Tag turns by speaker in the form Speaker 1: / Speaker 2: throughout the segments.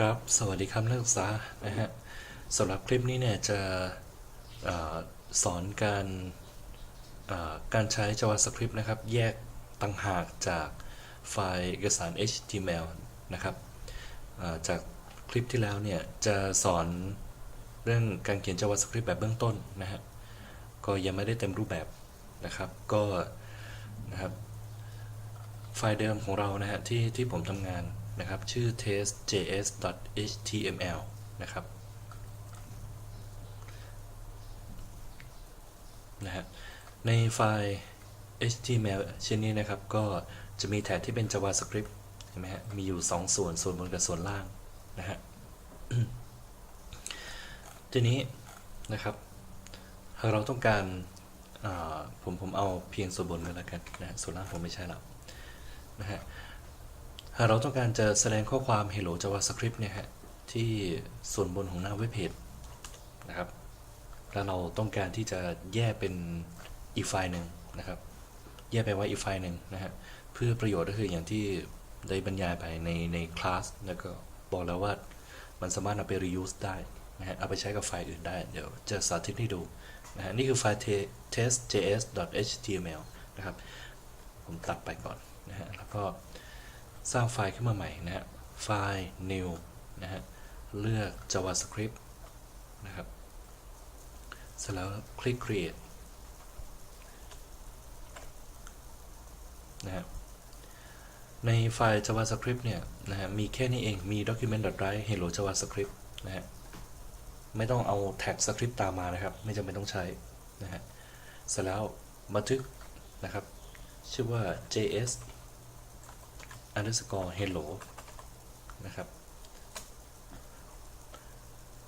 Speaker 1: ครับ สวัสดีครับนักศึกษานะฮะสำหรับคลิปนี้เนี่ยจะอสอนการการใช้ JavaScript นะครับ แยกต่างหากจากไฟล์เอกสาร HTML นะครับจากคลิปที่แล้วเนี่ยจะสอนเรื่องการเขียน JavaScript แบบเบื้องต้นนะฮะก็ยังไม่ได้เต็มรูปแบบนะครับ ก็นะครับไฟล์เดิมของเรานะฮะที่ที่ผมทำงาน นะครับ ชื่อ test.js.html นะครับนะฮะในไฟล์ html ชิ้นนี้นะครับ ก็จะมีแท็กที่เป็น javascript เห็นไหมฮะ มีอยู่ 2 ส่วน ส่วนบนกับส่วนล่างนะฮะ ทีนี้นะครับ หากเราต้องการผมผมเอาเพียงส่วนบนก็แล้วกันนะฮะส่วนล่างผมไม่ใช่แล้วนะฮะ หากเราต้องการจะแสดงข้อความ hello javascript เนี่ยฮะที่ส่วนบนของหน้าเว็บเพจนะครับ แล้วเราต้องการที่จะแยกเป็นอีกไฟล์หนึ่งนะครับ แยกไปไว้อีกไฟล์หนึ่งนะฮะเพื่อประโยชน์ก็คืออย่างที่ได้บรรยายไปในในคลาสแล้วก็บอกแล้วว่ามันสามารถเอาไป reuse ได้นะฮะเอาไปใช้กับไฟล์อื่นได้ เดี๋ยวจะสาธิตให้ดูนะฮะนี่คือไฟล์ te- test.js.html นะครับ ผมตัดไปก่อนนะฮะแล้วก็ สร้างไฟล์ขึ้นมาใหม่นะฮะ ไฟล์ new นะฮะ เลือก javascript นะครับ เสร็จแล้วคลิก create นะฮะ ในไฟล์ javascript เนี่ยนะฮะ มีแค่นี้เอง มี document.write hello javascript นะฮะ ไม่ต้องเอาแท็กสคริปต์ตามมานะครับ ไม่จำเป็นต้องใช้นะฮะ เสร็จแล้วบันทึกนะครับ ชื่อว่า js underscore hello นะครับ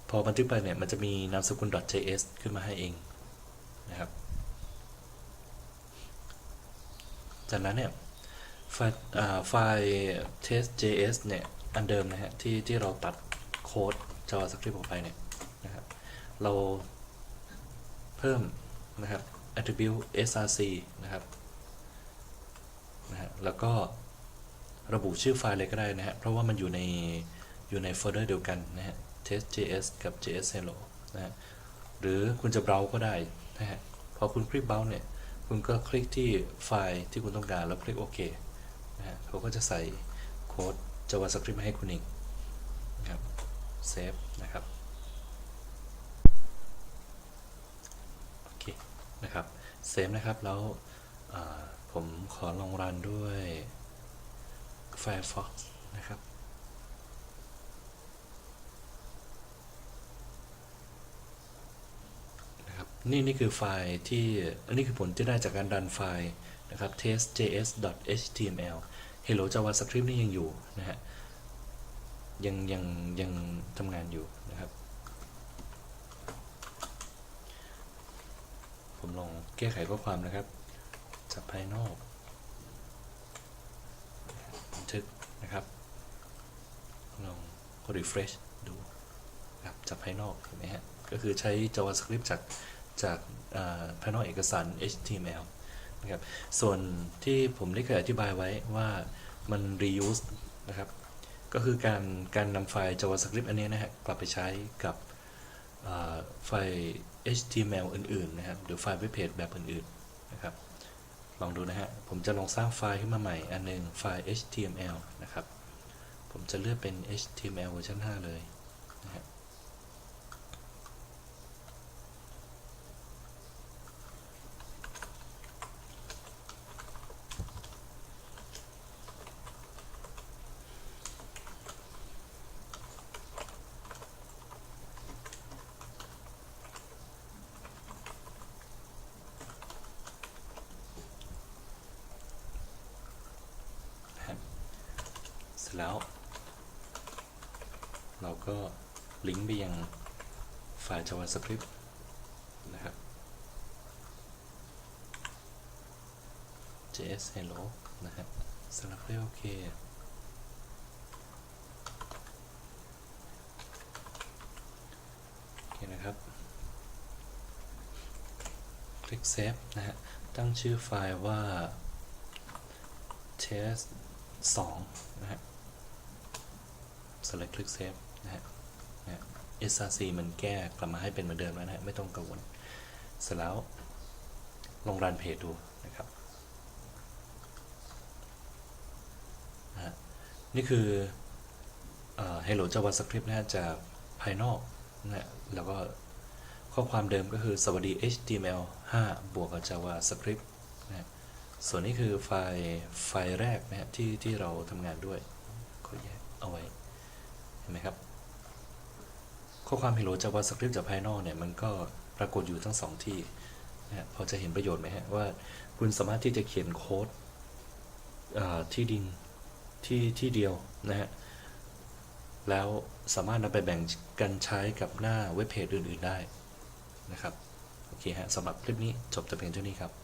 Speaker 1: พอบันทึกไปเนี่ยมันจะมีนามสกุล .js ขึ้นมาให้เองนะครับ จากนั้นเนี่ยไฟล์ไฟล์ test.js เนี่ยอันเดิมนะฮะที่ที่เราตัดโค้ด JavaScript ออกไปเนี่ยนะครับเราเพิ่มนะครับ attribute src นะครับนะฮะแล้วก็ ระบุชื่อไฟล์เลยก็ได้นะฮะ เพราะว่ามันอยู่ในอยู่ในโฟลเดอร์เดียวกันนะฮะ test.js กับ js hello นะฮะ หรือคุณจะเบราว์ก็ได้นะฮะ พอคุณคลิกเบราว์เนี่ย คุณก็คลิกที่ไฟล์ที่คุณต้องการแล้วคลิกโอเคนะฮะเขาก็จะใส่โค้ด JavaScript มาให้คุณเองนะครับ เซฟนะครับ โอเค นะครับ เซฟนะครับ แล้วผมขอลองรันด้วย Firefox นะครับ นะครับ นี่นี่คือไฟล์ที่อันนี้คือผลที่ได้จากการรันไฟล์นะครับ test.js.html hello javascript นี่ยังอยู่นะฮะ ยังยังยังทำงานอยู่นะครับ ผมลองแก้ไขข้อความนะครับ จากภายนอก ทึกนะครับลองกด refresh ดูนะครับจากภายนอกเห็นไหมฮะก็คือใช้ JavaScript จากจากภายนอกเอกสาร HTML นะครับส่วนที่ผมได้เคยอธิบายไว้ว่ามัน reuse นะครับ ก็คือการการนำไฟล์ JavaScript อันนี้นะฮะกลับไปใช้กับไฟล์ HTML อื่นๆนะครับหรือไฟล์เว็บเพจแบบอื่นๆนะครับ ลองดูนะฮะ ผมจะลองสร้างไฟล์ขึ้นมาใหม่ อันหนึงไฟล์ HTML นะครับ ผมจะเลือกเป็น HTML เวอร์ชัน5เลยนะฮะ ร็จแล้ว เราก็ลิงก์ไปยังไฟล์ JavaScript นะครับ js hello นะฮะสำหรับเรียกโอเคโอเคนะครับ คลิก Save นะฮะ ตั้งชื่อไฟล์ว่า test 2นะฮะ select click save นะฮะนะ src มันแก้กลับมาให้เป็นเหมือนเดิมแล้วนะฮะไม่ต้องกังวล เสร็จแล้วลองรันเพจดูนะครับนะนี่คือเอ่อ hello javascript นะจากภายนอกนะฮะแล้วก็ข้อความเดิมก็คือสวัสดี html 5 บวกกับ javascript นะฮะส่วนนี้คือไฟล์ไฟล์แรกนะฮะที่ที่เราทำงานด้วยขอแยกเอาไว้ เห็นไหมครับ ข้อความ hello javascript จากภายนอกเนี่ยมันก็ปรากฏอยู่ทั้งสองที่นะพอจะเห็นประโยชน์ไหมฮะว่าคุณสามารถที่จะเขียนโค้ดที่ดินที่ที่เดียวนะฮะแล้วสามารถนำไปแบ่งกันใช้กับหน้าเว็บเพจอื่น ๆ ได้นะครับ โอเคฮะสำหรับคลิปนี้จบแต่เพียงเท่านี้ครับ